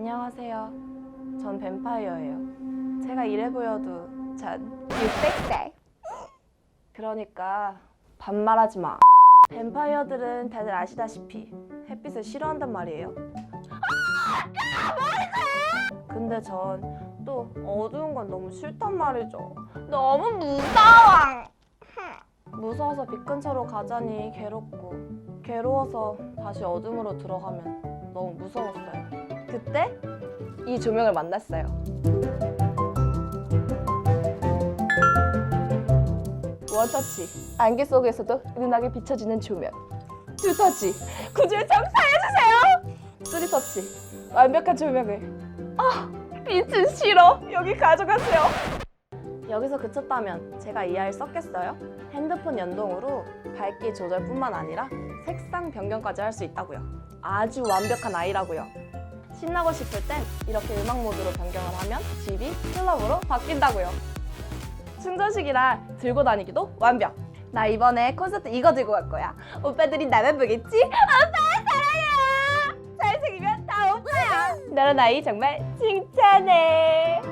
안녕하세요. 전 뱀파이어예요. 제가 이래 보여도 전 유백색. 그러니까 반말하지 마. 뱀파이어들은 다들 아시다시피 햇빛을 싫어한단 말이에요. 근데 전 또 어두운 건 너무 싫단 말이죠. 너무 무서워. 무서워서 빛 근처로 가자니 괴롭고 괴로워서 다시 어둠으로 들어가면 너무 무서웠어요. 그때 이 조명을 만났어요. 원터치 안개 속에서도 은은하게 비춰지는 조명. 투터치 구조의 정 살려주세요. 쓰리터치 완벽한 조명을. 아 빛은 싫어 여기 가져가세요. 여기서 그쳤다면 제가 이하를 썼겠어요? 핸드폰 연동으로 밝기 조절뿐만 아니라 색상 변경까지 할 수 있다고요. 아주 완벽한 아이라고요. 신나고 싶을 땐 이렇게 음악 모드로 변경을 하면 집이 클럽으로 바뀐다고요. 충전식이라 들고 다니기도 완벽. 나 이번에 콘서트 이거 들고 갈 거야. 오빠들이 나만 보겠지? 오빠 사랑해요. 잘생기면 다 오빠야. 너란 아이 정말 칭찬해.